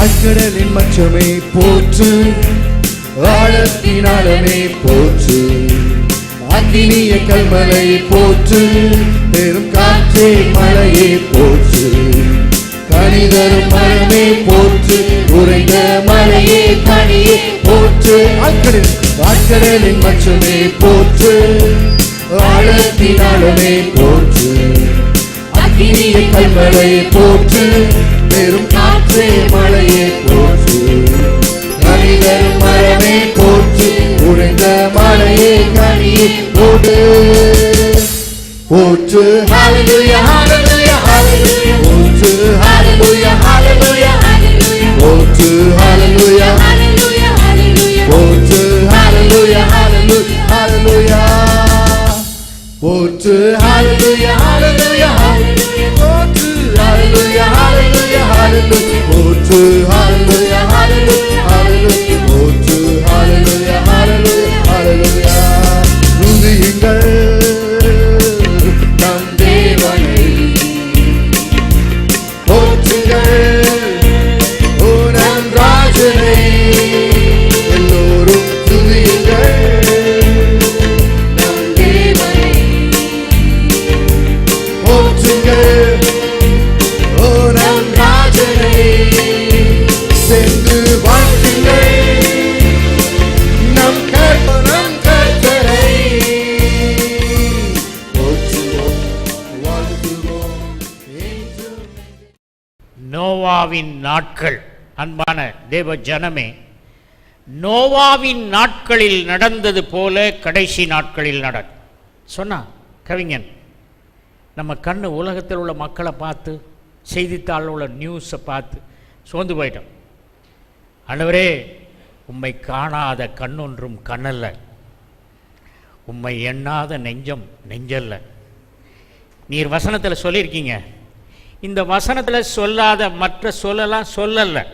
ஆழ்கடலின் மச்சமே போற்று. ஆழத்தினாலமே போற்று. அக்கினிய கல்மலை போற்று. பெரும் காற்றே மலையே போற்று. கனிதரும் மரமே போற்று. உறைந்த மலையே கனியே போற்று. அக்கடல் ஆழ்கடலின் மச்சமே போற்று. ஆழத்தினாலுமே போற்று. அக்கினிய கல்மலை போற்று. பெரும் காற்றே மலையை போற்று கனிதரும் மரமே போற்று உறைந்த மலையே கனியை போடு போற்று ஹalleluya போற்று போற்று ஹalleluya போற்று ஹalleluya போற்று ஹalleluya போற்று ஹalleluya ஹalleluya ஹalleluya போற்று ஹalleluya ஹalleluya நோவாவின் நாட்கள். அன்பான தேவ ஜனமே நோவாவின் நாட்களில் நடந்தது போல கடைசி நாட்களில் நட சொன்னா கவிஞன் நம்ம கண் உலகத்தில் உள்ள மக்களை பார்த்து செய்தித்தாளில் உள்ள நியூஸை பார்த்து சோர்ந்து போயிட்டோம். ஆண்டவரே உம்மை காணாத கண்ணொன்றும் கண்ணல்ல. உம்மை எண்ணாத நெஞ்சம் நெஞ்சல்ல. நீர் வசனத்தில் சொல்லியிருக்கீங்க இந்த வசனத்தில் சொல்லாத மற்ற சொல்லலாம் சொல்லல.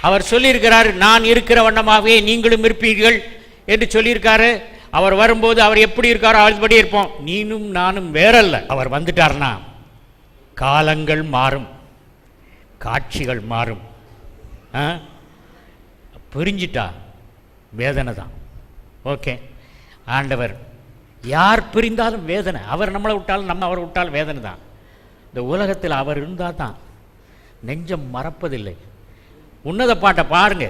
அவர் சொல்லியிருக்கிறார் நான் இருக்கிற வண்ணமாகவே நீங்களும் இருப்பீர்கள் என்று சொல்லியிருக்காரு. அவர் வரும்போது அவர் எப்படி இருக்காரோ அதுபடி இருப்போம். நீனும் நானும் வேறல்ல. அவர் வந்துட்டார்னா காலங்கள் மாறும் காட்சிகள் மாறும். ஆ? பிரிஞ்சிட்டா? வேதனை தான் ஓகே. ஆண்டவர் யார் பிரிந்தாலும் வேதனை. அவர் நம்மளை விட்டாலும் நம்ம அவரை விட்டாலும் வேதனை தான். இந்த உலகத்தில் அவர் இருந்தால் தான் நெஞ்சம் மறப்பதில்லை. உன்னத பாட்டை பாருங்க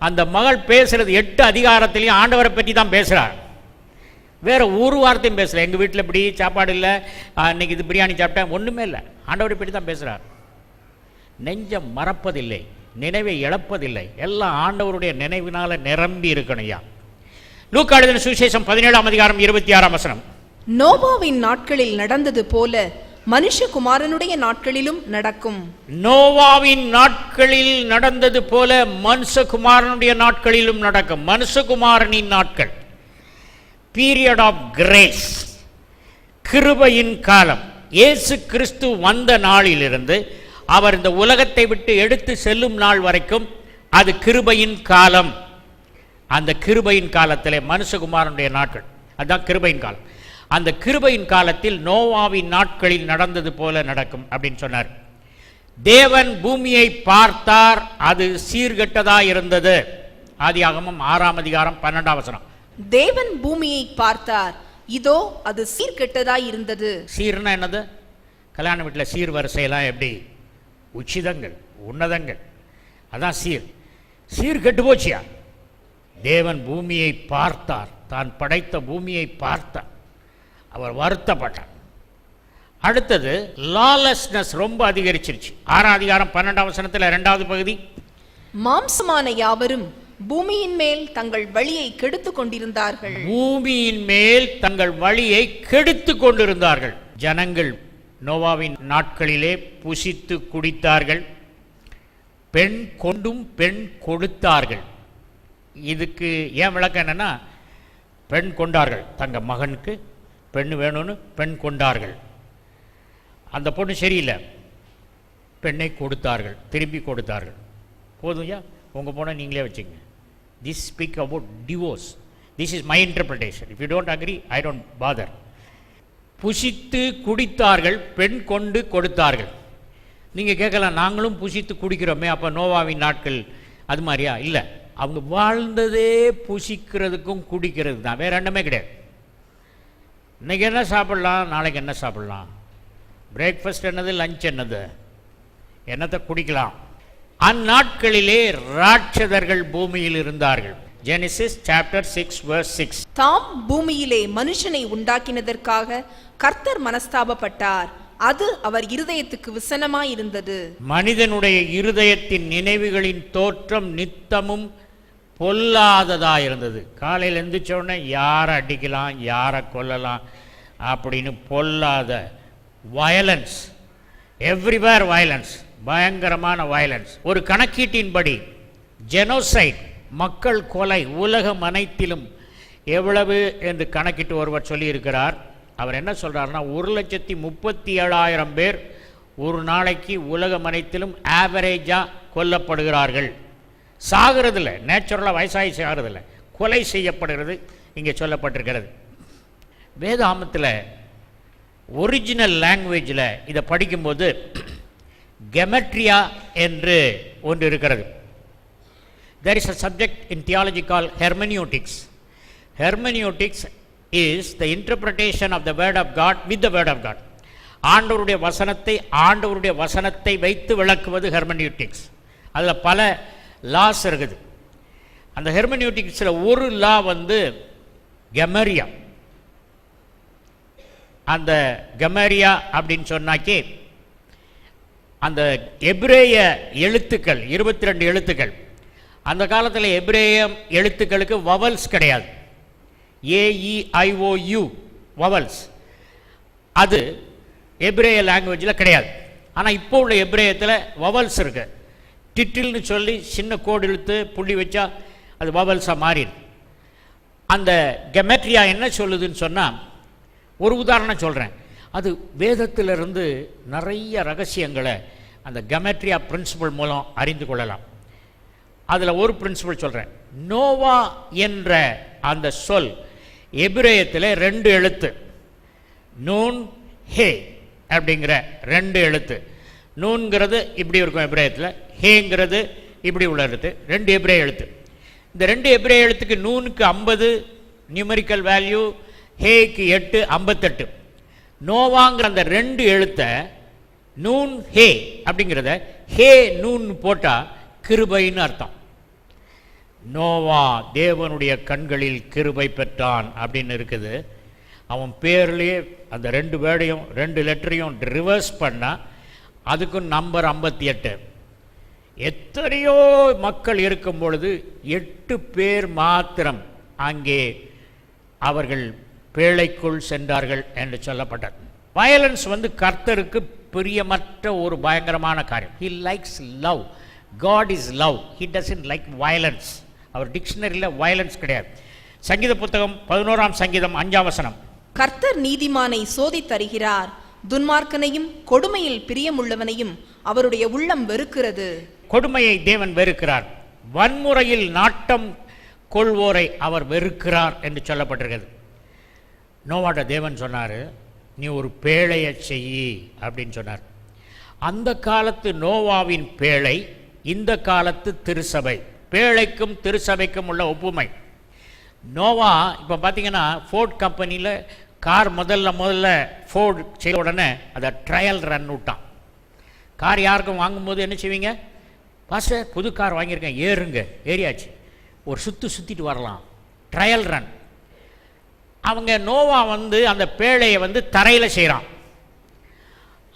அந்த மகள் பேசுறது எட்டு அதிகாரத்திலையும் ஆண்டவரை பற்றி தான் பேசுகிறார் வேற ஒரு வார்த்தையும் பேசலை. எங்கள் வீட்டில் இப்படி சாப்பாடு இல்லை. ஆ, இன்னைக்கு இது பிரியாணி சாப்பிட்டேன். ஒன்றுமே இல்லை. ஆண்டவரை பற்றி தான் பேசுகிறார் நெஞ்சம் மறப்பதில்லை. நினைவை இழப்பதில்லை. எல்லாம் ஆண்டவருடைய நினைவினால நிரம்பி இருக்கணும் ஐயா. லூக்கா எழுதின சுவிசேஷம் பதினேழாம் அதிகாரம் இருபத்தி ஆறாம் வசனம். நோவாவின் நாட்களில் நடந்தது போல மனுஷகுமாரனுடைய நாட்களிலும் நடக்கும். நோவாவின் நாட்களில் நடந்தது போல மனுஷகுமாரனுடைய நாட்களிலும் நடக்கும். மனுஷகுமாரனின் நாட்கள். பீரியட் ஆஃப் கிரேஸ் கிருபையின் காலம். இயேசு கிறிஸ்து வந்த நாளிலிருந்து அவர் இந்த உலகத்தை விட்டு எடுத்து செல்லும் நாள் வரைக்கும் அது கிருபையின் காலம். அந்த கிருபையின் காலத்திலே மனுஷகுமாரனுடைய நாட்கள். அதுதான் கிருபையின் காலம். அந்த கிருபையின் காலத்தில் நோவாவின் நாட்களில் நடந்தது போல நடக்கும் அப்படின்னு சொன்னார். தேவன் பூமியை பார்த்தார் அது சீர்கெட்டதா இருந்தது. ஆதியாகமம் ஆறாம் அதிகாரம் பன்னெண்டாம் வசனம். தேவன் பூமியை பார்த்தார் இதோ அது சீர்கெட்டதாய் இருந்தது. சீர்னா என்னது? கல்யாண வீட்டில் சீர் வரிசையெல்லாம் எப்படி? உச்சிதங்கள் உன்னதங்கள். அதான் சீர். சீர் கெட்டு போச்சியா? தேவன் பூமியை பார்த்தார். தான் படைத்த பூமியை பார்த்தார். அவர் வருத்தப்பட்டார். அடுத்தது லாலெஸ்னஸ் ரொம்ப அதிகரிச்சிருச்சு. ஆறாம் அதிகாரம் பன்னெண்டாம் வசனத்தில் ரெண்டாவது பகுதி. மாம்சமான யாவரும் பூமியின் மேல் தங்கள் வழியை கெடுத்துக் கொண்டிருந்தார்கள். பூமியின் மேல் தங்கள் வழியை கெடுத்து கொண்டிருந்தார்கள். ஜனங்கள் நோவாவின் நாட்களிலே புசித்து குடித்தார்கள். பெண் கொண்டும் பெண் கொடுத்தார்கள். இதுக்கு ஏன் விளக்கம் என்னன்னா பெண் கொண்டார்கள். தங்கள் மகனுக்கு பெண் வேணும்னு பெண் கொண்டார்கள். அந்த பொண்ணு சரியில்லை. பெண்ணை கொடுத்தார்கள். திரும்பி கொடுத்தார்கள். போதும்யா உங்கள் பொண்ணை நீங்களே வச்சுங்க this speak about divorce this is my interpretation if you don't agree I don't bother புசித்து குடித்தார்கள் பெண் கொண்டு கொடுத்தார்கள். நீங்கள் கேட்கலாம் நாங்களும் புசித்து குடிக்கிறோமே அப்போ நோவாவின் நாட்கள் அது மாதிரியா? இல்லை. அவங்க வாழ்ந்ததே புசிக்கிறதுக்கும் குடிக்கிறது தான். வேற ரெண்டுமே கிடையாது. இன்னைக்கு என்ன சாப்பிடலாம்? நாளைக்கு என்ன சாப்பிடலாம்? பிரேக்ஃபாஸ்ட் என்னது லஞ்ச் என்னது? என்னத்தை குடிக்கலாம்? அந்நாட்களிலே ராட்சதர்கள் பூமியில் இருந்தார்கள். Genesis chapter six verse six தாம் பூமியிலே மனுஷனை உண்டாக்கினதற்காக கர்த்தர் மனஸ்தாபப்பட்டார். அது அவர் இருதயத்துக்கு விசனமாயிருந்தது. மனிதனுடைய இருதயத்தின் நினைவுகளின் தோற்றம் நித்தமும் பொல்லாததாக இருந்தது. காலையில் எழுந்திரிச்சோடனே யாரை அடிக்கலாம் யாரை கொல்லலாம் அப்படின்னு பொல்லாத வயலன்ஸ் எவ்ரிவேர் வயலன்ஸ் பயங்கரமான வயலன்ஸ் ஒரு கணக்கீட்டின்படி ஜெனோசைட் மக்கள் கொலை உலகம் அனைத்திலும் எவ்வளவு என்று கணக்கிட்டு ஒருவர் சொல்லியிருக்கிறார். அவர் என்ன சொல்கிறாருன்னா ஒரு லட்சத்தி முப்பத்தி ஏழாயிரம் பேர் ஒரு நாளைக்கு உலகம் அனைத்திலும் ஆவரேஜாக கொல்லப்படுகிறார்கள். சாகிறதில்ல. நேச்சுரலாக வயசாகி சாகிறதில்ல. கொலை செய்யப்படுகிறது. இங்கே சொல்லப்பட்டிருக்கிறது. வேதாமத்தில் ஒரிஜினல் லாங்குவேஜில் இதை படிக்கும்போது கெமெட்ரியா என்று ஒன்று இருக்கிறது. There is a subject in theological called hermeneutics. Is the the of the word of God with the word of God ஆண்டவருடைய வசனத்தை ஆண்டவருடைய வசனத்தை வைத்து விளக்குவது ஹெர்மனியூட்டிக்ஸ் அதில் பல லாஸ் இருக்குது அந்த ஹெர்மனியூட்டிக்ஸில் ஒரு லா வந்து கெமரியா. அந்த கெமரியா அப்படின்னு சொன்னாக்கி அந்த எப்ரேய எழுத்துக்கள் இருபத்தி ரெண்டு எழுத்துக்கள் அந்த காலத்தில் எப்ரேயம் எழுத்துக்களுக்கு வவல்ஸ் கிடையாது. A E I O U vowels. அது எப்ரேய லாங்குவேஜில் கிடையாது. ஆனால் இப்போ உள்ள எபிரேயத்தில் வவல்ஸ் இருக்குது டிட்டில்னு சொல்லி சின்ன கோடு இழுத்து புள்ளி வச்சா அது வவல்ஸாக மாறிடுது அந்த கெமெட்ரியா என்ன சொல்லுதுன்னு சொன்னால் ஒரு உதாரணம் சொல்கிறேன் அது வேதத்திலிருந்து நிறைய ரகசியங்களை அந்த கெமெட்ரியா பிரின்சிபல் மூலம் அறிந்து கொள்ளலாம். அதில் ஒரு பிரின்சிபல் சொல்கிறேன் நோவா என்ற அந்த சொல் எபிரேயத்தில் ரெண்டு எழுத்து. நூன் ஹே அப்படிங்கிற ரெண்டு எழுத்து. நூன்கிறது இப்படி இருக்கும் எப்ரேயத்தில் ஹேங்கிறது இப்படி உள்ள எழுத்து ரெண்டு எப்ரே எழுத்து. இந்த ரெண்டு எப்ரே எழுத்துக்கு நூனுக்கு ஐம்பது நியூமரிக்கல் வேல்யூ ஹேக்கு எட்டு ஐம்பத்தெட்டு. நோவாங்கிற அந்த ரெண்டு எழுத்தை நூன் ஹே அப்படிங்கிறத ஹே நூன் போட்டால் கிருபைன்னு அர்த்தம். நோவா தேவனுடைய கண்களில் கிருபை பெற்றான் அப்படின்னு இருக்குது. அவன் பேர்லேயே அந்த ரெண்டு வேர்டையும் ரெண்டு லெட்டரையும் ரிவர்ஸ் பண்ணால் அதுக்கும் நம்பர் ஐம்பத்தி எட்டு. எத்தனையோ மக்கள் இருக்கும் பொழுது எட்டு பேர் மாத்திரம் அங்கே அவர்கள் பேழைக்குள் சென்றார்கள் என்று சொல்லப்பட்டது. வயலன்ஸ் வந்து கர்த்தருக்கு பிரியமற்ற ஒரு பயங்கரமான காரியம். He likes love God is love he doesn't like violence அவர் டிக்ஷனரியில் வயலன்ஸ் கிடையாது. சங்கீத புத்தகம் பதினோராம் சங்கீதம் அஞ்சாம் வசனம். கர்த்தர் நீதிமானை சோதித்தருகிறார். துன்மார்க்கனையும் கொடுமையில் பிரியமுள்ளவனையும் அவருடைய உள்ளம் வெறுக்கிறது. கொடுமையை தேவன் வெறுக்கிறார். வன்முறையில் நாட்டம் கொள்வோரை அவர் வெறுக்கிறார் என்று சொல்லப்பட்டிருக்கிறது. நோவாட்ட தேவன் சொன்னார் நீ ஒரு பேழையை செய்யி அப்படின்னு சொன்னார். அந்த காலத்து நோவாவின் பேழை இந்த காலத்து திருசபை பேழைக்கும் திருசபைக்கும் உள்ள ஒப்புமை. நோவா இப்போ பார்த்தீங்கன்னா ஃபோர்ட் கம்பெனியில் கார் முதல்ல முதல்ல ஃபோர்டு செய்த உடனே அதை ட்ரையல் ரன் விட்டான். கார் யாருக்கும் வாங்கும்போது என்ன செய்வீங்க? பாஸ்டர் புது கார் வாங்கியிருக்கேன் ஏறுங்க ஏறியாச்சு. ஒரு சுற்று சுற்றிட்டு வரலாம். ட்ரையல் ரன் அவங்க நோவா வந்து அந்த பேழையை வந்து தரையில் செய்கிறான்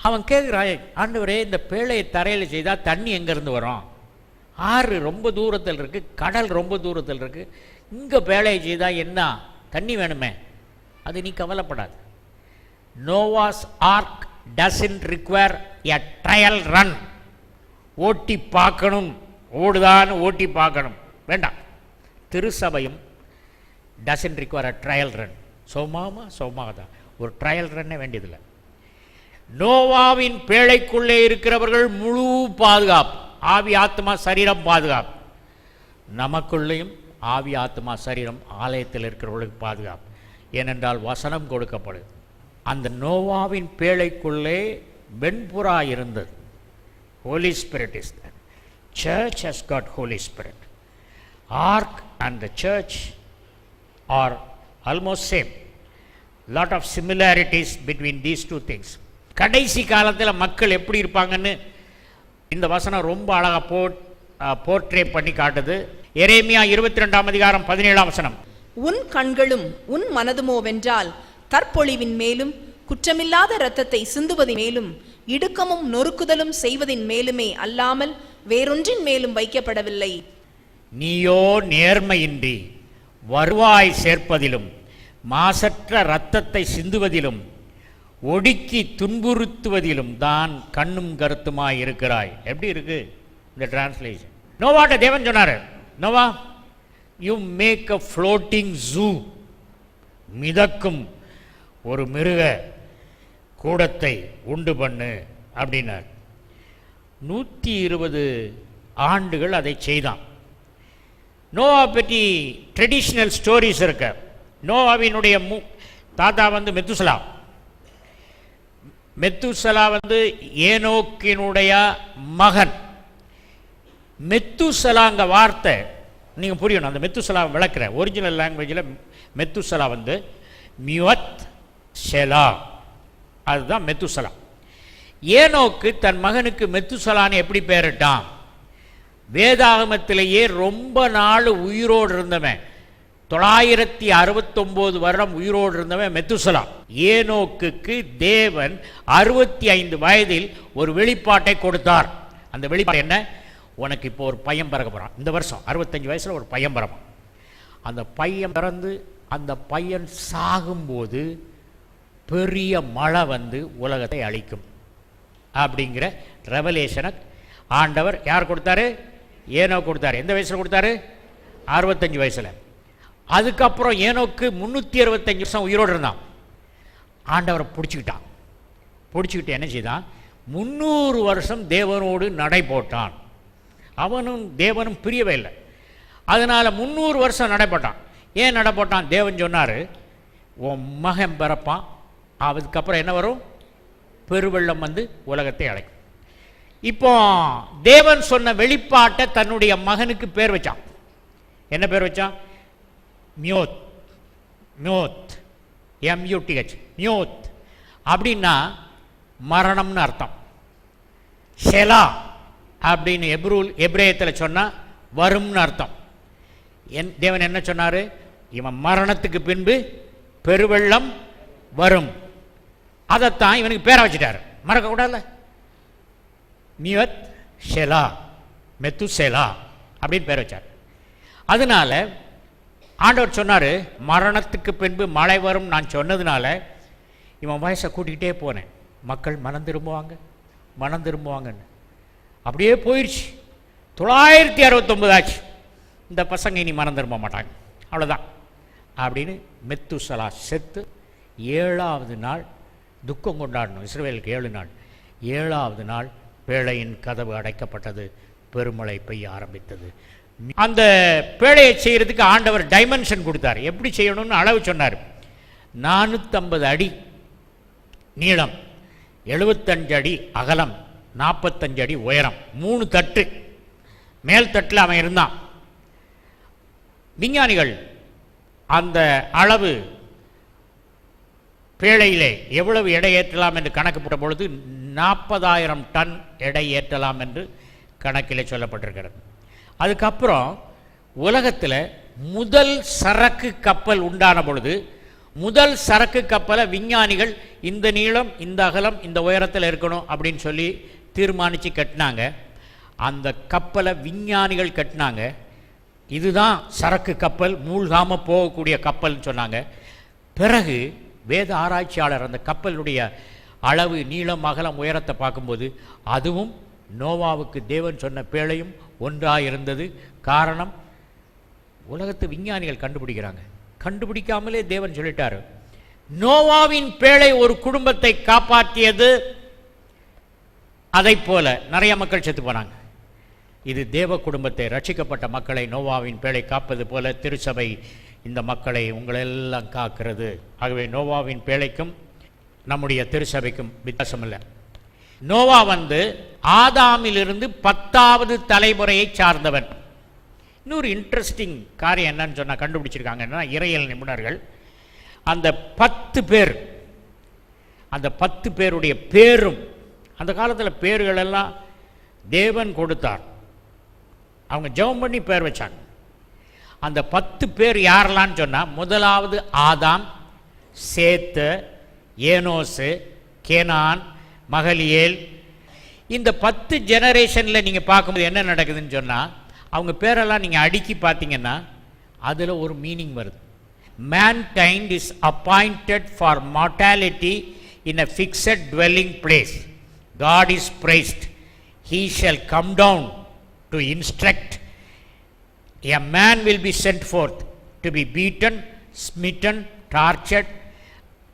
அவன் கேட்குறான் ஆண்டவரே இந்த பேழையை தரையில் செய்தால் தண்ணி எங்கேருந்து வரும்? ஆறு ரொம்ப தூரத்தில் இருக்குது கடல் ரொம்ப தூரத்தில் இருக்குது இங்கே பேழையை செய்தால் என்ன? தண்ணி வேணுமே. அது நீ கவலைப்படாது. Noah's ark doesn't require a trial run ஓட்டி பார்க்கணும். ஓடுதான்னு ஓட்டி பார்க்கணும். வேண்டாம். திருசபையும் doesn't require a trial run சோமாமா சோமாதா. ஒரு ட்ரையல் ரன்னே வேண்டியதில்லை. நோவாவின் பேழைக்குள்ளே இருக்கிறவர்கள் முழு பாதுகாப்பு. ஆவி ஆத்மா சரீரம் பாதுகாப்பு. நமக்குள்ளேயும் ஆவி ஆத்மா சரீரம் ஆலயத்தில் இருக்கிறவர்களுக்கு பாதுகாப்பு. ஏனென்றால் வசனம் கொடுக்கப்படுது. அந்த நோவாவின் பேழைக்குள்ளே வெண்புறா இருந்தது. Holy Spirit is that church has God Holy Spirit ark and the church are almost same lot of similarities between these two things கடைசி காலத்தில் மக்கள் எப்படி இருப்பாங்கன்னு இந்த வசனம் ரொம்ப அழகாக போ போர்ட்ரே பண்ணி காட்டுது. எரேமியா இருபத்தி ரெண்டாம் அதிகாரம் பதினேழாம் வசனம். உன் கண்களும் உன் மனதுமோ வென்றால் தற்பொழிவின் மேலும் குற்றமில்லாத இரத்தத்தை சிந்துவதின் மேலும் இடுக்கமும் நொறுக்குதலும் செய்வதின் மேலுமே அல்லாமல் வேறொன்றின் மேலும் வைக்கப்படவில்லை. நீயோ நேர்மையின்றி வருவாய் சேர்ப்பதிலும் மாசற்ற இரத்தத்தை சிந்துவதிலும் ஒடுக்கி துன்புறுத்துவதிலும் தான் கண்ணும் கருத்துமாய் இருக்கிறாய். எப்படி இருக்கு? இந்த டிரான்ஸ்லேஷன் நோவாட்ட தேவன் சொன்னாரு. Noah you make a floating zoo மிதக்கும் ஒரு மிருக கூடத்தை உண்டு பண்ணு அப்படின்னார். நூற்றி இருபது ஆண்டுகள் அதை செய்தான். நோவா பற்றி ட்ரெடிஷ்னல் ஸ்டோரிஸ் இருக்கு. நோவாவினுடைய மு தாத்தா வந்து மெத்துசலா. மெத்துசலா வந்து ஏனோக்கினுடைய மகன். மெத்துசலாங்க வார்த்தை நீங்கள் புரியணும் அந்த மெத்துசலா விளக்குற ஒரிஜினல் லாங்குவேஜில் மெத்துசலா வந்து மியுவத் ஷெலா. அதுதான் மெத்துசலா. ஏனோக்கு தன் மகனுக்கு மெத்துசலான்னு எப்படி பேரிட்டான்? வேதாகமத்திலேயே ரொம்ப நாள் உயிரோடு இருந்தவன். தொள்ளாயிரத்தி அறுபத்தொம்போது வருடம் உயிரோடு இருந்தவன் மெத்துசலா. ஏனோக்குக்கு தேவன் அறுபத்தி ஐந்து வயதில் ஒரு வெளிப்பாட்டை கொடுத்தார். அந்த வெளிப்பாடு என்ன? உனக்கு இப்போ ஒரு பையன் பிறக்க போகிறான் இந்த வருஷம் அறுபத்தஞ்சு வயசில் ஒரு பையன் பிறப்பான். அந்த பையன் பிறந்து அந்த பையன் சாகும்போது பெரிய மழை வந்து உலகத்தை அழிக்கும். அப்படிங்கிற ரெவலேஷனை ஆண்டவர் யார் கொடுத்தாரு? ஏனோ கொடுத்தாரு. எந்த வயசில் கொடுத்தாரு? அறுபத்தஞ்சு வயசில். அதுக்கப்புறம் ஏனோக்கு முந்நூற்றி அறுபத்தஞ்சு வருஷம் உயிரோடு இருந்தான். ஆண்டவரை பிடிச்சிக்கிட்டான். பிடிச்சிக்கிட்டு என்ன செய்தான்? முந்நூறு வருஷம் தேவனோடு நடை போட்டான். அவனும் தேவனும் பிரியவே இல்லை. அதனால் முந்நூறு வருஷம் நடைபட்டான். ஏன் நடைபட்டான்? தேவன் சொன்னார் உன் மகன் பிறப்பான். அதுக்கப்புறம் என்ன வரும்? பெருவெள்ளம் வந்து உலகத்தை அழைக்கும். இப்போ தேவன் சொன்ன வெளிப்பாட்டை தன்னுடைய மகனுக்கு பேர் வச்சான். என்ன பேர் வச்சான்? மியோத் மியோத் எம்யூடிஹெச் மியோத். அப்படின்னா மரணம்னு அர்த்தம். ஷெலா அப்படின்னு எப்ரூல் எப்ரேயத்தில் சொன்னால் வரும்னு அர்த்தம். என் தேவன் என்ன சொன்னார்? இவன் மரணத்துக்கு பின்பு பெருவெள்ளம் வரும். அதைத்தான் இவனுக்கு பேரை வச்சுட்டாரு. மறக்கக்கூடாதுல்ல மியத் ஷெலா மெத்து ஷெலா அப்படின்னு பேர் வச்சார். அதனால ஆண்டவர் சொன்னார் மரணத்துக்கு பின்பு மழை வரும் நான் சொன்னதுனால இவன் வயசை கூட்டிகிட்டே போனேன். மக்கள் மனம் திரும்புவாங்க மனம் திரும்புவாங்கன்னு. அப்படியே போயிடுச்சு தொள்ளாயிரத்தி அறுபத்தொம்பது ஆச்சு. இந்த பசங்க இனி மறந்துரும்ப மாட்டாங்க. அவ்வளோதான் அப்படின்னு மெத்துசலா செத்து ஏழாவது நாள் துக்கம் கொண்டாடணும். இஸ்ரேலுக்கு ஏழு நாள். ஏழாவது நாள் பேழையின் கதவு அடைக்கப்பட்டது. பெருமழை பெய்ய ஆரம்பித்தது. அந்த பேழையை செய்கிறதுக்கு ஆண்டவர் டைமென்ஷன் கொடுத்தார். எப்படி செய்யணும்னு அளவு சொன்னார். நானூற்றம்பது அடி நீளம் எழுபத்தஞ்சு அடி அகலம் நாற்பத்தஞ்சு அடி உயரம் மூணு தட்டு. மேல் தட்டில் அவன் இருந்தான். விஞ்ஞானிகள் அந்த அளவு பேழையிலே எவ்வளவு எடை ஏற்றலாம் என்று கணக்குப்பட்ட பொழுது நாற்பதாயிரம் டன் எடை ஏற்றலாம் என்று கணக்கிலே சொல்லப்பட்டிருக்கிறது. அதுக்கப்புறம் உலகத்தில் முதல் சரக்கு கப்பல் உண்டான பொழுது முதல் சரக்கு கப்பலை விஞ்ஞானிகள் இந்த நீளம் இந்த அகலம் இந்த உயரத்தில் இருக்கணும் அப்படின்னு சொல்லி தீர்மானித்து கட்டினாங்க. அந்த கப்பலை விஞ்ஞானிகள் கட்டினாங்க. இதுதான் சரக்கு கப்பல் மூழ்காமல் போகக்கூடிய கப்பல்னு சொன்னாங்க. பிறகு வேத ஆராய்ச்சியாளர் அந்த கப்பலுடைய அளவு நீளம் அகலம் உயரத்தை பார்க்கும்போது அதுவும் நோவாவுக்கு தேவன் சொன்ன பேழையும் ஒன்றாக இருந்தது. காரணம் உலகத்து விஞ்ஞானிகள் கண்டுபிடிக்கிறாங்க. கண்டுபிடிக்காமலே தேவன் சொல்லிட்டாரு. நோவாவின் பேழை ஒரு குடும்பத்தை காப்பாற்றியது அதைப் போல நிறைய மக்கள் செத்து போனாங்க. இது தேவ குடும்பத்தை ரட்சிக்கப்பட்ட மக்களை நோவாவின் பேழை காப்பது போல திருச்சபை இந்த மக்களை உங்களெல்லாம் காக்கிறது. ஆகவே நோவாவின் பேழைக்கும் நம்முடைய திருச்சபைக்கும் வித்தியாசம் இல்லை நோவா வந்து ஆதாமிலிருந்து பத்தாவது தலைமுறையை சார்ந்தவன். இன்னொரு இன்ட்ரெஸ்டிங் காரியம் என்னன்னு சொன்னால் கண்டுபிடிச்சிருக்காங்கன்னா இறையல் நிபுணர்கள். அந்த பத்து பேர் அந்த பத்து பேருடைய பேரும் அந்த காலத்தில் பேர்கள் எல்லாம் தேவன் கொடுத்தார். அவங்க ஜெபம் பண்ணி பேர் வச்சாங்க. அந்த பத்து பேர் யாரெல்லாம்னு சொன்னால் முதலாவது ஆதாம் சேத்து ஏனோசு கேனான் மகளியேல் இந்த பத்து ஜெனரேஷனில் நீங்கள் பார்க்கும்போது என்ன நடக்குதுன்னு சொன்னால் அவங்க பேரெல்லாம் நீங்கள் அடுக்கி பார்த்தீங்கன்னா அதில் ஒரு மீனிங் வருது. Mankind is appointed for mortality in a fixed dwelling place god is praised. He shall come down to instruct. A man will be sent forth to be beaten, smitten, tortured,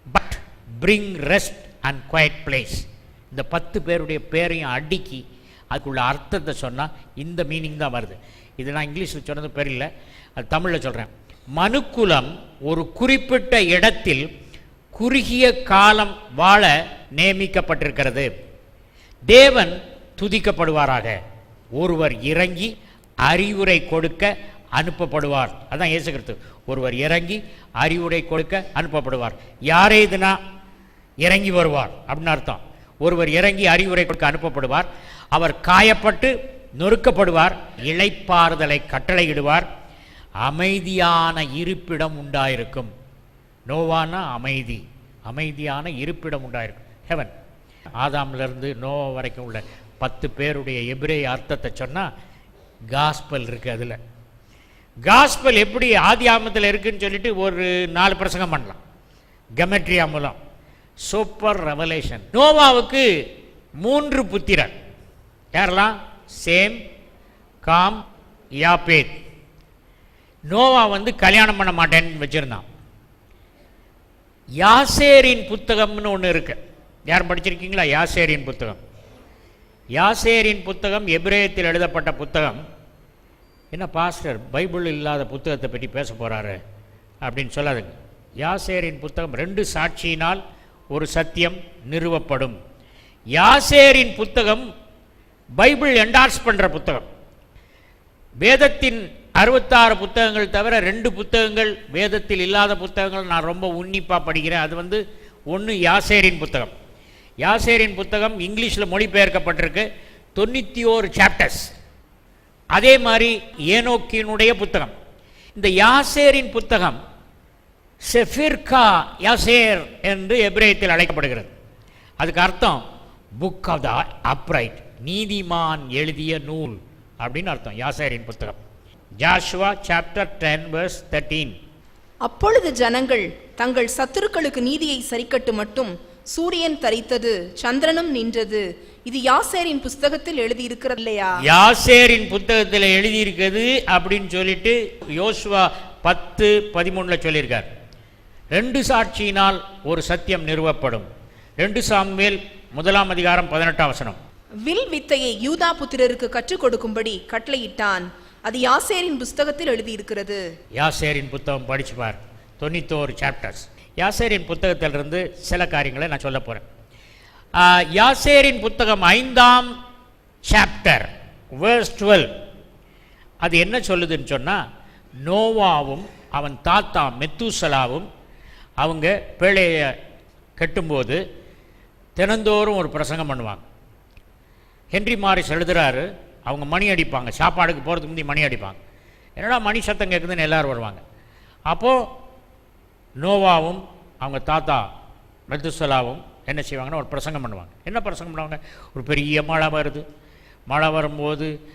but bring rest and quiet place. இந்த பத்து பேருடைய பேரையும் அடுக்கி அதுக்குள்ள அர்த்தத்தை சொன்னால் இந்த meaning தான் வருது. இது நான் இங்கிலீஷில் சொன்னது பெரியல அது தமிழில் சொல்கிறேன் மனுக்குலம் ஒரு குறிப்பிட்ட இடத்தில் குறுகிய காலம் வாழ நியமிக்கப்பட்டிருக்கிறது. தேவன் துதிக்கப்படுவாராக. ஒருவர் இறங்கி அறிவுரை கொடுக்க அனுப்பப்படுவார். அதான் இயேசு ஒருவர் இறங்கி அறிவுரை கொடுக்க அனுப்பப்படுவார். யாரே இதுனா இறங்கி வருவார் அப்படின்னு அர்த்தம். ஒருவர் இறங்கி அறிவுரை கொடுக்க அனுப்பப்படுவார். அவர் காயப்பட்டு நொறுக்கப்படுவார். இளைப்பாறுதலை கட்டளையிடுவார். அமைதியான இருப்பிடம் உண்டாயிருக்கும். நோவானா அமைதி. அமைதியான இருப்பிடம் உண்டாயிருக்கும். ஹெவன் ஆதாம்லேருந்து நோவா வரைக்கும் உள்ள பத்து பேருடைய எபிரே அர்த்தத்தை சொன்னால் காஸ்பல் இருக்குது அதில். காஸ்பல் எப்படி ஆதி ஆமத்தில் இருக்குன்னு சொல்லிட்டு ஒரு நாலு பிரசங்கம் பண்ணலாம். கெமெட்ரியா மூலம். சூப்பர் ரெவலேஷன் நோவாவுக்கு மூன்று புத்திரர். யாரெல்லாம் சேம் காம் யாபேத் நோவா வந்து கல்யாணம் பண்ண மாட்டேன்னு வச்சுருந்தான். யாசேரின் புத்தகம்னு ஒன்று இருக்குது யார் படிச்சிருக்கீங்களா? யாசேரின் புத்தகம். யாசேரின் புத்தகம் எபிரேயத்தில் எழுதப்பட்ட புத்தகம். என்ன பாஸ்டர் பைபிள் இல்லாத புத்தகத்தை பற்றி பேச போகிறாரு அப்படின்னு சொல்லாதுங்க. யாசேரின் புத்தகம் ரெண்டு சாட்சியினால் ஒரு சத்தியம் நிறுவப்படும். யாசேரின் புத்தகம் பைபிள் என்டார்ஸ் பண்ணுற புத்தகம். வேதத்தின் அறுபத்தாறு புத்தகங்கள் தவிர ரெண்டு புத்தகங்கள் வேதத்தில் இல்லாத புத்தகங்கள் நான் ரொம்ப உன்னிப்பாக படிக்கிறேன். அது வந்து ஒன்று யாசேரின் புத்தகம். யாசேரின் புத்தகம் இங்கிலீஷில் மொழிபெயர்க்கப்பட்டிருக்கு. தொண்ணூற்றி ஓரு சாப்டர்ஸ் அதே மாதிரி ஏனோக்கினுடைய புத்தகம். இந்த யாசேரின் புத்தகம் செஃபிர்கா யாசேர் என்று எபிரேயத்தில் அழைக்கப்படுகிறது. அதுக்கு அர்த்தம் புக் ஆஃப் த அப்ரைட் நீதிமான் எழுதிய நூல் அப்படின்னு அர்த்தம் யாசேரின் புத்தகம். Joshua chapter ten verse thirteen அப்பொழுது ஜனங்கள் தங்கள் சத்துருக்களுக்கு நீதியை சரிக்கட்டு மட்டும் சூரியன் தரித்தது சந்திரனும் நின்றது. இது யாசேரின் புஸ்தகத்தில் எழுதியிருக்கிறது இல்லையா யாசேரின் புத்தகத்தில் எழுதியிருக்கிறது அப்படின்னு சொல்லிட்டு யோசுவா பத்து பதிமூணில் சொல்லியிருக்கார். ரெண்டு சாட்சியினால் ஒரு சத்தியம் நிறுவப்படும். ரெண்டு சாமுவேல் முதலாம் அதிகாரம் பதினெட்டாம் வசனம். வில் வித்தையை யூதா புத்திரருக்கு கற்றுக் கொடுக்கும்படி கட்டளையிட்டான். அது யாசேரின் புஸ்தகத்தில் எழுதியிருக்கிறது. யாசேரின் புத்தகம் படிச்சு பார் தொண்ணூத்தோரு சாப்டர்ஸ் யாசேரின் புத்தகத்திலிருந்து சில காரியங்களை நான் சொல்ல போகிறேன் யாசேரின் புத்தகம் ஐந்தாம் சாப்டர் வேர்ஸ் டுவெல் அது என்ன சொல்லுதுன்னு சொன்னால் நோவாவும் அவன் தாத்தா மெத்தூசலாவும் அவங்க பிழையை கட்டும்போது தினந்தோறும் ஒரு பிரசங்கம் பண்ணுவாங்க. ஹென்றி மாரிஸ் எழுதுறாரு அவங்க மணி அடிப்பாங்க. சாப்பாடுக்கு போகிறதுக்கு முந்தி மணி அடிப்பாங்க. என்னடா மணி சத்தம் கேட்குதுன்னு எல்லோரும் வருவாங்க. அப்போது நோவாவும் அவங்க தாத்தா மெத்துசலாவும் என்ன செய்வாங்கன்னா ஒரு பிரசங்கம் பண்ணுவாங்க. என்ன பிரசங்கம் பண்ணுவாங்க? ஒரு பெரிய மழை வருது. மழை வரும்போது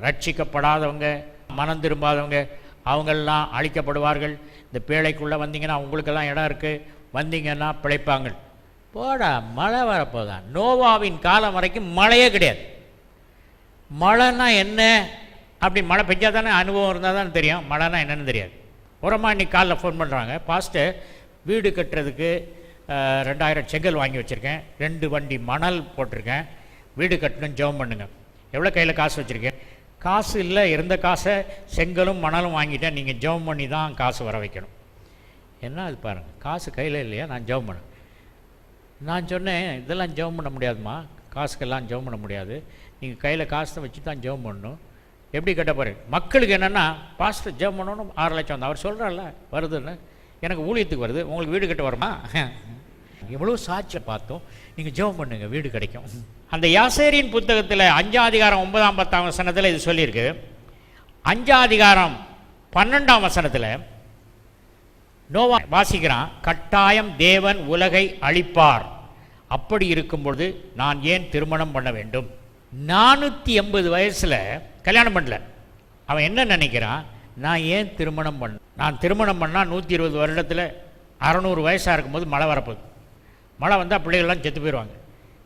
ரட்சிக்கப்படாதவங்க மனம் திரும்பாதவங்க அவங்கெல்லாம் அழிக்கப்படுவார்கள். இந்த பேழைக்குள்ளே வந்தீங்கன்னா உங்களுக்கெல்லாம் இடம் இருக்குது வந்தீங்கன்னா பிழைப்பாங்க. போடா மழை வரப்போதான் நோவாவின் காலம் வரைக்கும் மழையே கிடையாது. மழைன்னா என்ன? அப்படி மழை பெஞ்சால் தானே அனுபவம் இருந்தால் தான் தெரியும். மழைனா என்னென்னு தெரியாது. உரமா இன்னைக்கு காலைல ஃபோன் பண்ணுறாங்க பாஸ்ட்டு வீடு கட்டுறதுக்கு ரெண்டாயிரம் செங்கல் வாங்கி வச்சுருக்கேன். ரெண்டு வண்டி மணல் போட்டிருக்கேன். வீடு கட்டணும் ஜெபம் பண்ணுங்கள் எவ்வளோ கையில் காசு வச்சுருக்கேன் காசு இல்லை இருந்த காசை செங்கலும் மணலும் வாங்கிட்டேன். நீங்கள் ஜெபம் பண்ணி தான் காசு வர வைக்கணும். என்ன அது பாருங்கள் காசு கையில் இல்லையா? நான் ஜெபம் பண்ணேன் நான் சொன்னேன் இதெல்லாம் ஜெபம் பண்ண முடியாதும்மா. காசுக்கெல்லாம் ஜெபம் பண்ண முடியாது. நீங்கள் கையில் காசை வச்சு தான் ஜெபம் பண்ணணும். எப்படி கேட்ட மக்களுக்கு என்னென்னா பாஸ்டர் ஜெபம் பண்ணணும் ஆறு லட்சம் தான் அவர் சொல்கிறார்ல வருதுன்னு. எனக்கு ஊழியத்துக்கு வருது உங்களுக்கு வீடு கட்ட வருமா? எவ்வளோ சாட்சியை பார்த்தோம். நீங்கள் ஜெபம் பண்ணுங்கள் வீடு கிடைக்கும். அந்த யாசேரியின் புத்தகத்தில் அஞ்சாம் அதிகாரம் ஒன்பதாம் பத்தாம் வசனத்தில் இது சொல்லியிருக்கு. அஞ்சாம் அதிகாரம் பன்னெண்டாம் வசனத்தில் நோவா வாசிக்கிறான் கட்டாயம் தேவன் உலகை அழிப்பார். அப்படி இருக்கும்பொழுது நான் ஏன் திருமணம் பண்ண வேண்டும்? நானூற்றி எண்பது வயசில் கல்யாணம் பண்ணல. அவன் என்ன நினைக்கிறான்? நான் ஏன் திருமணம் பண்ண நான் திருமணம் பண்ணால் நூற்றி இருபது வருடத்தில் அறநூறு வயசாக இருக்கும்போது மழை வரப்போகுது. மழை வந்தால் பிள்ளைகள்லாம் செத்து போயிடுவாங்க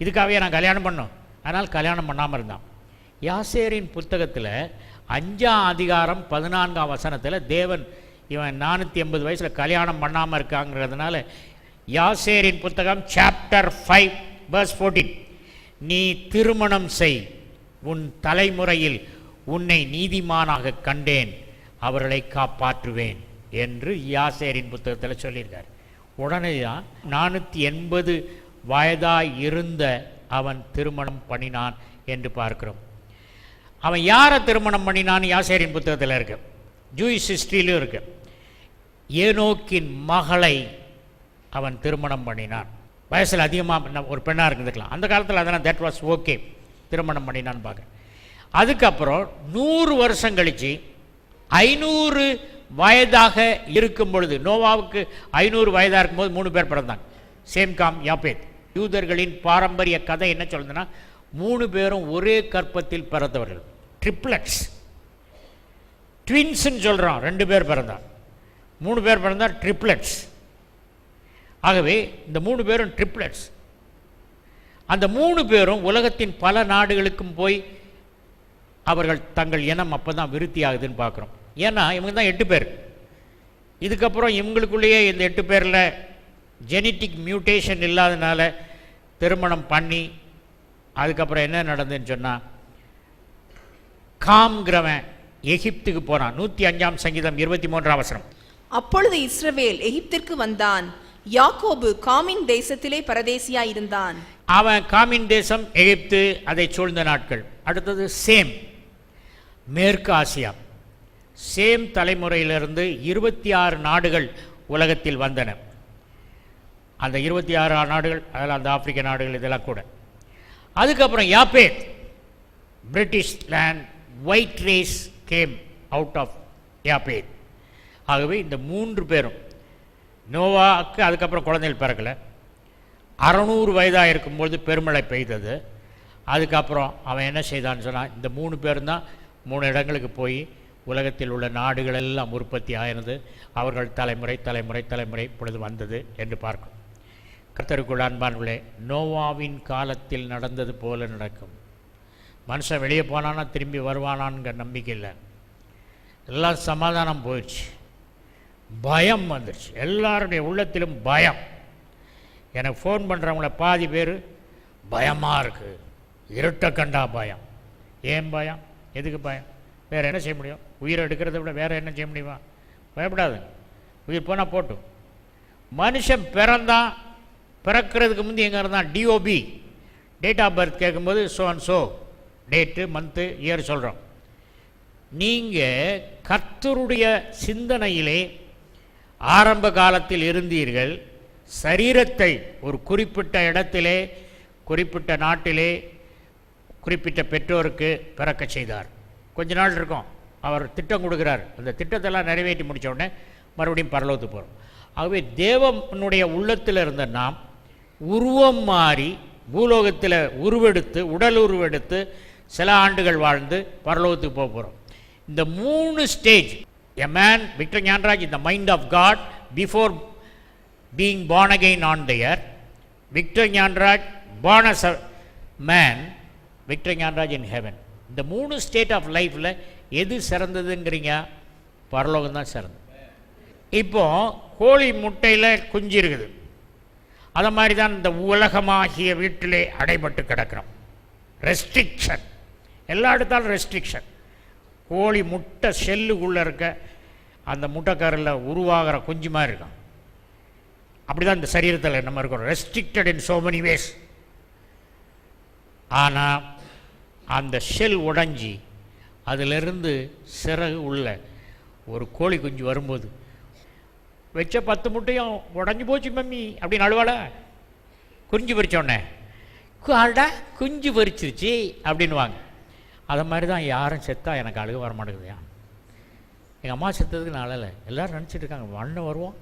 இதுக்காகவே நான் கல்யாணம் பண்ணோம். அதனால் கல்யாணம் பண்ணாமல் இருந்தான். யாசேரின் புத்தகத்தில் அஞ்சாம் அதிகாரம் பதினான்காம் வசனத்தில் தேவன் இவன் நானூற்றி எண்பது வயசில் கல்யாணம் பண்ணாமல் இருக்காங்கிறதுனால யாசேரின் புத்தகம் சாப்டர் ஃபைவ் பர்ஸ் ஃபோர்டீன் நீ திருமணம் செய். உன் தலைமுறையில் உன்னை நீதிமானாக கண்டேன். அவர்களை காப்பாற்றுவேன் என்று யாசேரின் புத்தகத்தில் சொல்லியிருக்கார். உடனே தான் நானூற்றி எண்பது வயதாக இருந்த அவன் திருமணம் பண்ணினான் என்று பார்க்கிறோம். அவன் யாரை திருமணம் பண்ணினான்னு யாசேரின் புத்தகத்தில் இருக்கு. ஜூயிஸ் ஹிஸ்ட்ரியிலும் இருக்கு. ஏனோக்கின் மகளை அவன் திருமணம் பண்ணினான். வயசில் அதிகமாக ஒரு பெண்ணாக இருந்துக்கலாம். அந்த காலத்தில் அதெல்லாம் தட் வாஸ் ஓகே திருமணம் பண்ணினான்னு பார்க்குறேன். அதுக்கப்புறம் நூறு வருஷம் கழித்து ஐநூறு வயதாக இருக்கும் பொழுது நோவாவுக்கு ஐநூறு வயதாக இருக்கும்போது மூணு பேர் பிறந்தாங்க. சேம் காம் யாப்பேத். யூதர்களின் பாரம்பரிய கதை என்ன சொல்லுதுன்னா மூணு பேரும் ஒரே கற்பத்தில் பிறந்தவர்கள். ட்ரிப்ளட்ஸ் ட்வின்ஸ்ன்னு சொல்கிறோம் ரெண்டு பேர் பிறந்தார் மூணு பேர் பிறந்தார் ட்ரிப்ளட்ஸ் ஆகவே இந்த மூணு பேரும் ட்ரிப்ளட்ஸ் அந்த மூணு பேரும் உலகத்தின் பல நாடுகளுக்கும் போய் அவர்கள் தங்கள் இனம் அப்போ தான் விருத்தி ஆகுதுன்னு பார்க்குறோம். ஏன்னா இவங்க தான் எட்டு பேர். இதுக்கப்புறம் இவங்களுக்குள்ளேயே இந்த எட்டு பேரில் ஜெனட்டிக் மியூட்டேஷன் இல்லாதனால திருமணம் பண்ணி அதுக்கப்புறம் என்ன நடந்துன்னு சொன்னால் காம்ங்கிறவன் எகிப்துக்கு போனான் நூற்றி அஞ்சாம் சங்கீதம் இருபத்தி மூன்றாம் அவசரம் அப்பொழுது இஸ்ரவேல் எகிப்திற்கு வந்தான். யாக்கோபு காமின் தேசத்திலே பரதேசியாயிருந்தான். அவன் காமின் தேசம் எகிப்து அதை சூழ்ந்த நாட்கள். அடுத்தது சேம் மேற்கு ஆசியா. சேம் தலைமுறையிலிருந்து இருபத்தி ஆறு நாடுகள் உலகத்தில் வந்தன. அந்த இருபத்தி ஆறு நாடுகள் அதில் அந்த ஆப்பிரிக்க நாடுகள் இதெல்லாம் கூட. அதுக்கப்புறம் யாப்பேத் British land white race came out of யாப்பேத் ஆகவே இந்த மூன்று பேரும் நோவாக்கு அதுக்கப்புறம் குழந்தைகள் பிறக்கலை. அறநூறு வயதாக இருக்கும்பொழுது பெருமழை பெய்தது. அதுக்கப்புறம் அவன் என்ன செய்தான்னு சொன்னால் இந்த மூணு பேரும் தான் மூணு இடங்களுக்கு போய் உலகத்தில் உள்ள நாடுகள் எல்லாம் உற்பத்தி ஆயினது. அவர்கள் தலைமுறை தலைமுறை தலைமுறை இப்பொழுது வந்தது என்று பார்க்கும். கர்த்தருக்குள் அன்பான்களே நோவாவின் காலத்தில் நடந்தது போல நடக்கும். மனுஷன் வெளியே போனான்னா திரும்பி வருவானாங்கிற நம்பிக்கை இல்லை. எல்லாம் சமாதானம் போயிடுச்சு. பயம் வந்துடுச்சு எல்லாருடைய உள்ளத்திலும் பயம். எனக்கு ஃபோன் பண்ணுறவங்கள பாதி பேர் பயமாக இருக்குது இருட்டை கண்டா பயம். ஏன் பயம்? எதுக்கு பயம்? வேறு என்ன செய்ய முடியும்? உயிரை எடுக்கிறத விட வேறு என்ன செய்ய முடியுமா? பயப்படாது. உயிர் போனால் போட்டும். மனுஷன் பிறந்தான் பிறக்கிறதுக்கு முந்தி எங்கே இருந்தான்? டிஓபி டேட் ஆஃப் பர்த் கேட்கும்போது so and so date month year சொல்கிறோம் நீங்கள் கர்த்தருடைய சிந்தனையிலே ஆரம்ப காலத்தில் இருந்தீர்கள் சரீரத்தை ஒரு குறிப்பிட்ட இடத்திலே குறிப்பிட்ட நாட்டிலே குறிப்பிட்ட பெற்றோருக்கு பிறக்க செய்தார். கொஞ்ச நாள் இருக்கும். அவர் திட்டம் கொடுக்குறார். அந்த திட்டத்தெல்லாம் நிறைவேற்றி முடித்த உடனே மறுபடியும் பரலோத்து போகிறோம் ஆகவே தேவனுடைய உள்ளத்தில் இருந்த நாம் உருவம் மாறி பூலோகத்தில் உருவெடுத்து உடல் உருவெடுத்து சில ஆண்டுகள் வாழ்ந்து பரலோகத்துக்கு போக போகிறோம் இந்த மூணு stage a man Victor Gnanaraj இந்த mind of God before being born again on the Victor Gnanaraj born man Victor Gnanaraj in heaven இந்த மூணு ஸ்டேட் ஆஃப் லைஃப்பில் எது சிறந்ததுங்கிறீங்க? பரலோகம் தான் சிறந்தது. இப்போ கோழி முட்டையில் குஞ்சு இருக்குது. அதை மாதிரி தான் இந்த உலகமாகிய வீட்டிலே அடைபட்டு கிடக்கிறோம். ரெஸ்ட்ரிக்ஷன் எல்லா இடத்தாலும் ரெஸ்ட்ரிக்ஷன் கோழி முட்டை செல்லுக்குள்ளே இருக்க அந்த முட்டைக்காரில் உருவாகிற குஞ்சு மாதிரி இருக்கும். அப்படிதான் இந்த சரீரத்தில் நம்ம இருக்கிறோம். Restricted in so many ways ஆனால் அந்த ஷெல் உடஞ்சி அதிலிருந்து சிறகு உள்ள ஒரு கோழி குஞ்சு வரும்போது வச்ச பத்து முட்டையும் உடஞ்சி போச்சு மம்மி அப்படின்னு அழுவாள? குஞ்சு பறிச்சோடனே அடா குஞ்சு பறிச்சிருச்சு அப்படின்வாங்க அதை மாதிரி தான் யாரும் செத்தா எனக்கு அழுக வர மாட்டேங்குதுயா? எங்கள் அம்மா செத்ததுக்கு நான் அழலை. எல்லோரும் நினச்சிட்டு இருக்காங்க. அண்ணன் வருவான்.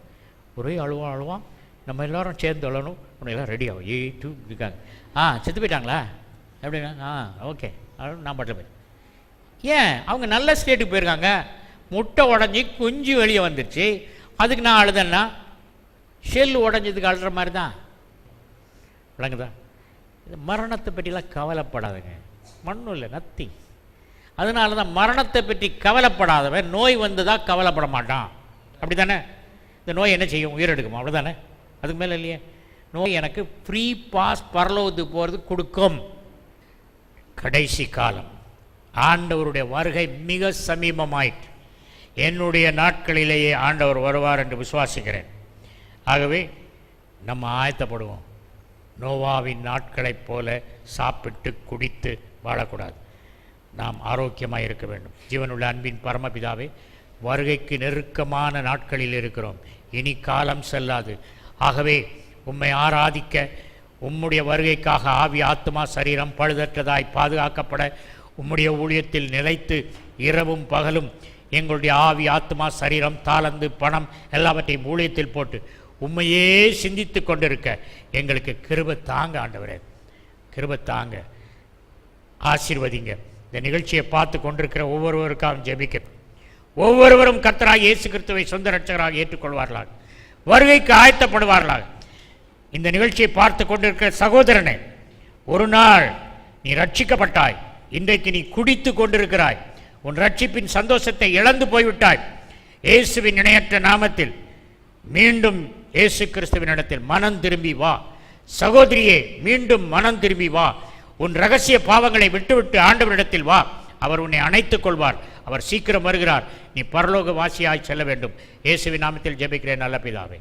ஒரே அழுவான் அழுவான் நம்ம எல்லோரும் சேர்ந்து அழணும். உன்னை எல்லாம் ரெடி ஆகும். ஏ டூ இருக்காங்க. ஆ செத்து போயிட்டாங்களா? எப்படின்னா ஆ ஓகே அழு நான் பாட்டில் போய் ஏன்? அவங்க நல்ல ஸ்டேட்டுக்கு போயிருக்காங்க. முட்டை உடஞ்சி குஞ்சு வெளியே வந்துருச்சு. அதுக்கு நான் அழுதேன்னா ஷெல் உடஞ்சதுக்கு அழுற மாதிரி தான் விளங்குதா? இது மரணத்தை பற்றிலாம் கவலைப்படாதுங்க. மண்ணும் இல்லை நத்திங் அதனால தான் மரணத்தை பற்றி கவலைப்படாதவன். நோய் வந்ததா கவலைப்பட மாட்டான். அப்படி தானே இந்த நோய் என்ன செய்யும்? உயிரெடுக்குமா அப்படி தானே அதுக்கு மேலே இல்லையே. நோய் எனக்கு ஃப்ரீ பாஸ் பரலோகத்துக்கு போகிறது கொடுக்கும். கடைசி காலம். ஆண்டவருடைய வருகை மிக சமீபமாயிற்று. என்னுடைய நாட்களிலேயே ஆண்டவர் வருவார் என்று விசுவாசிக்கிறேன். ஆகவே நம்ம ஆயத்தப்படுவோம். நோவாவின் நாட்களைப் போல சாப்பிட்டு குடித்து வாழக்கூடாது. நாம் ஆரோக்கியமாக இருக்க வேண்டும். ஜீவனுள்ள அன்பின் பரமபிதாவே வருகைக்கு நெருக்கமான நாட்களில் இருக்கிறோம். இனி காலம் செல்லாது. ஆகவே உம்மை ஆராதிக்க உம்முடைய வருகைக்காக ஆவி ஆத்மா சரீரம் பழுதற்றதாய் பாதுகாக்கப்பட உம்முடைய ஊழியத்தில் நிலைத்து இரவும் பகலும் எங்களுடைய ஆவி ஆத்மா சரீரம் தாளந்து பணம் எல்லாவற்றையும் ஊழியத்தில் போட்டு உண்மையே சிந்தித்து கொண்டிருக்க எங்களுக்கு கிருப தாங்க ஆண்டவரே. கிருப தாங்க. ஆசீர்வதிங்க. இந்த நிகழ்ச்சியை பார்த்து கொண்டிருக்கிற ஒவ்வொருவருக்காகவும் ஜெபிக்கணும் ஒவ்வொருவரும் கத்தராக இயேசு கிறிஸ்துவை சொந்த ரட்சகராக ஏற்றுக்கொள்வார்களாக. வருகைக்கு ஆயத்தப்படுவார்களாக. இந்த நிகழ்ச்சியை பார்த்து கொண்டிருக்கிற சகோதரனே ஒரு நாள் நீ ரட்சிக்கப்பட்டாய் இன்றைக்கு நீ குடித்து கொண்டிருக்கிறாய். உன் ரட்சிப்பின் சந்தோஷத்தை இழந்து போய்விட்டாய். இயேசுவின் இணையற்ற நாமத்தில் மீண்டும் இயேசு கிறிஸ்துவின் இடத்தில் மனம் திரும்பி வா. சகோதரியே மீண்டும் மனம் திரும்பி வா. உன் ரகசிய பாவங்களை விட்டுவிட்டு ஆண்டவரிடத்தில் வா. அவர் உன்னை அணைத்துக் கொள்வார். அவர் சீக்கிரம் வருகிறார். நீ பரலோக வாசியாய் செல்ல வேண்டும். இயேசுவின் நாமத்தில் ஜெபிக்கிறேன் நல்ல பிதாவே.